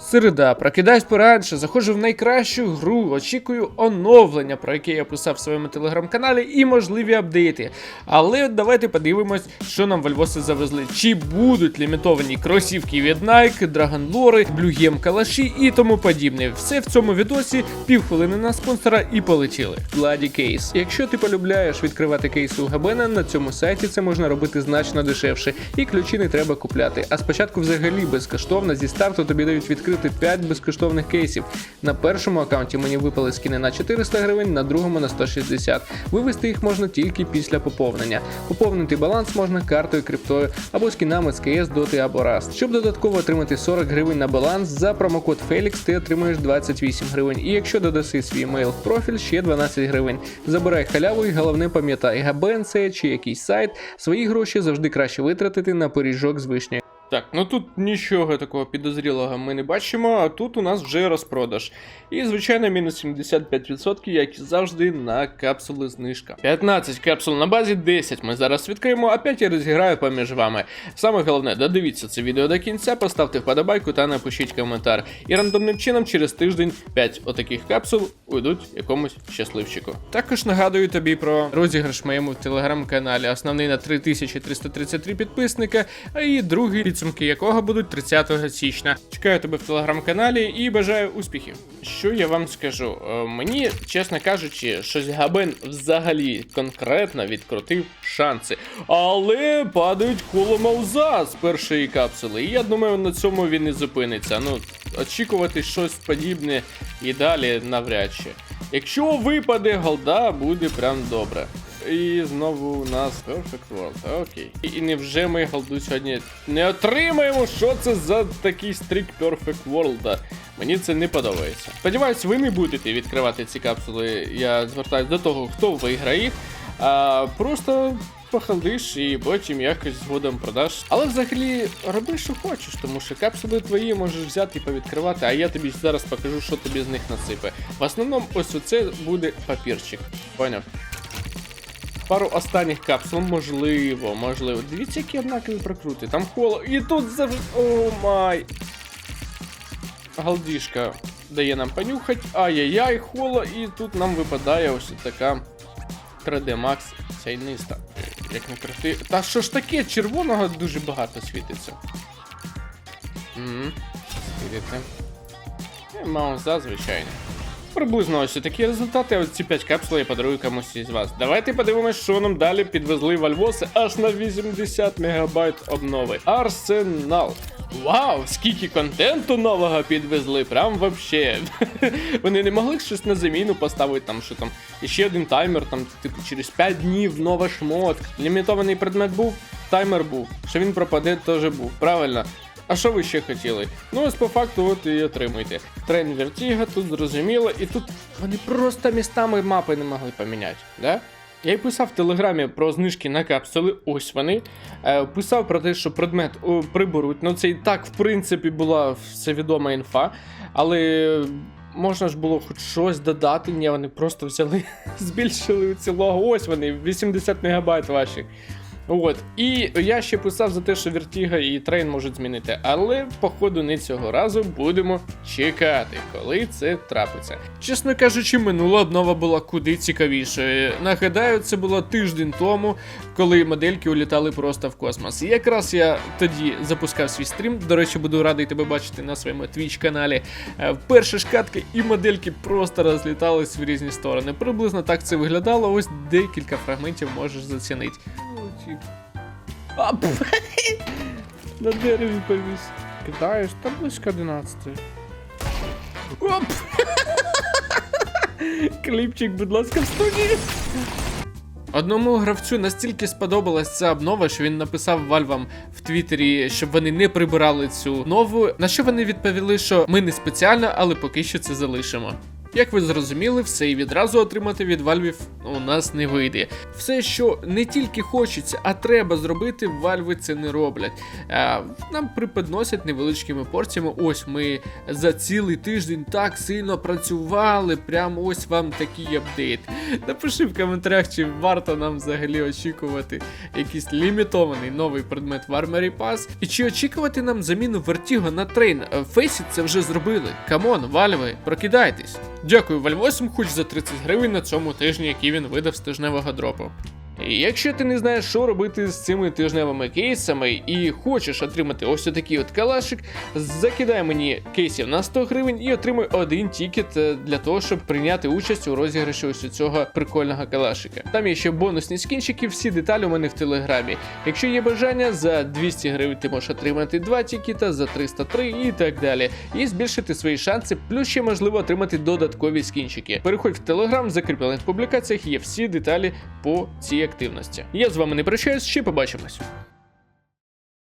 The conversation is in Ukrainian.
Середа, прокидаюсь поранше, заходжу в найкращу гру, очікую оновлення, про яке я писав в своєму телеграм-каналі, і можливі апдейти. Але давайте подивимось, що нам вольвоси завезли. Чи будуть лімітовані кросівки від Nike, Драгонлори, Блюгем калаші і тому подібне. Все в цьому відосі, півхвилини на спонсора і полетіли. Владі кейс. Якщо ти полюбляєш відкривати кейси у Габена, на цьому сайті це можна робити значно дешевше, і ключі не треба купляти. А спочатку взагалі безкоштовно зі старту тобі дають відкрити 5 безкоштовних кейсів. На першому аккаунті мені випали скини на 400 гривень, на другому на 160. Вивести їх можна тільки після поповнення. Поповнити баланс можна картою, криптою або скінами з КС, Доти або Rust. Щоб додатково отримати 40 гривень на баланс, за промокод Felix ти отримуєш 28 гривень. І якщо додаси свій мейл в профіль, ще 12 гривень. Забирай халяву і головне пам'ятай, ГБН це чи якийсь сайт, свої гроші завжди краще витратити на пиріжок з вишнею. Так, ну тут нічого такого підозрілого ми не бачимо, а тут у нас вже розпродаж. І, звичайно, мінус 75%, як і завжди, на капсули знижка. 15 капсул на базі, 10 ми зараз відкриємо, а 5 я розіграю поміж вами. Саме головне, додивіться це відео до кінця, поставте вподобайку та напишіть коментар. І рандомним чином через тиждень 5 отаких капсул уйдуть якомусь щасливчику. Також нагадую тобі про розіграш в моєму телеграм-каналі, основний на 3333 підписника, а і другий підсумки якого будуть 30 січня. Чекаю тебе в телеграм-каналі і бажаю успіхів. Що я вам скажу? Е, Мені, чесно кажучи, щось Габен взагалі конкретно відкрутив шанси. Але падають коло мауза з першої капсули. І я думаю, на цьому він і зупиниться. Ну, очікувати щось подібне і далі навряд чи. Якщо випаде голда, буде прям добре. І знову у нас Perfect World, окей. І, і невже ми голду сьогодні не отримаємо? Що це за такий стрік Perfect World? Мені це не подобається. Сподіваюсь, ви не будете відкривати ці капсули. Я звертаюся до того, хто виграє. А просто похалдиш і потім якось згодом продаш. Але взагалі роби, що хочеш, тому що капсули твої можеш взяти і повідкривати, а я тобі зараз покажу, що тобі з них насипе. В основному, ось оце буде папірчик. Поняв? Пару останніх капсул, можливо, можливо. Дивіться, які однакові прокрути. Там холо. І тут завжди. О май. Галдішка дає нам понюхать. Ай-яй-яй, холо, і тут нам випадає ось така 3D Max сяйниста. Як не крути. Та що ж таке? Червоного дуже багато світиться. І Мауза, звичайно. Приблизно ось такі результати, а от ці 5 капсул я подарую комусь із вас. Давайте подивимось, що нам далі підвезли вальвоси аж на 80 мегабайт обнови. Арсенал. Вау, скільки контенту нового підвезли, прям вообще. Вони не могли щось на заміну поставити, там що там, ще один таймер, там, типу, через 5 днів нова шмотка. Лімітований предмет був, таймер був. Що він пропаде, теж був. Правильно. А що ви ще хотіли? Ну ось по факту, от і отримуйте. Трен Вертіга, тут зрозуміло, і тут вони просто містами мапи не могли поміняти, да? Я й писав в телеграмі про знижки на капсули, ось вони. Е, писав про те, що предмет о, приберуть. Ну це і так, в принципі, була всевідома інфа, але. Можна ж було хоч щось додати, ні, вони просто взяли, збільшили цілого. Ось вони, 80 мегабайт ваші. От, і я ще писав за те, що Вертіга і трейн можуть змінити, але походу не цього разу будемо чекати, коли це трапиться. Чесно кажучи, минула обнова була куди цікавішою. Нагадаю, це було тиждень тому, коли модельки улітали просто в космос. Якраз я тоді запускав свій стрім. До речі, буду радий тебе бачити на своєму Twitch каналі. Е, Перші шкатки і модельки просто розлітались в різні сторони. Приблизно так це виглядало. Ось декілька фрагментів можеш зацінити. А, На дереві повіс. Кидаєш, та близько 11. Оп! Кліпчик, будь ласка, в студії. Одному гравцю настільки сподобалась ця обнова, що він написав вальвам в Твіттері, щоб вони не прибирали цю нову. На що вони відповіли, що ми не спеціально, але поки що це залишимо. Як ви зрозуміли, все і відразу отримати від Valve у нас не вийде. Все, що не тільки хочеться, а треба зробити, Valve це не роблять. Нам приподносять невеличкими порціями. Ось ми за цілий тиждень так сильно працювали. Прямо ось вам такий апдейт. Напиши в коментарях, чи варто нам взагалі очікувати якийсь лімітований новий предмет в Armory Pass, і чи очікувати нам заміну Vertigo на трейн. Faceit це вже зробили. Камон, Valve, прокидайтесь. Дякую Вальвосім, хоч за 30 гривень на цьому тижні, який він видав з тижневого дропу. Якщо ти не знаєш, що робити з цими тижневими кейсами і хочеш отримати ось такий от калашик, закидай мені кейсів на 100 гривень і отримуй один тікет е, для того, щоб прийняти участь у розіграші ось цього прикольного калашика. Там є ще бонусні скінчики, всі деталі у мене в телеграмі. Якщо є бажання, за 200 гривень ти можеш отримати 2 тікета, за 303 і так далі. І збільшити свої шанси, плюс ще можливо отримати додаткові скінчики. Переходь в телеграм, в закріплених публікаціях є всі деталі по цій активності. Я з вами не прощаюсь, ще побачимось.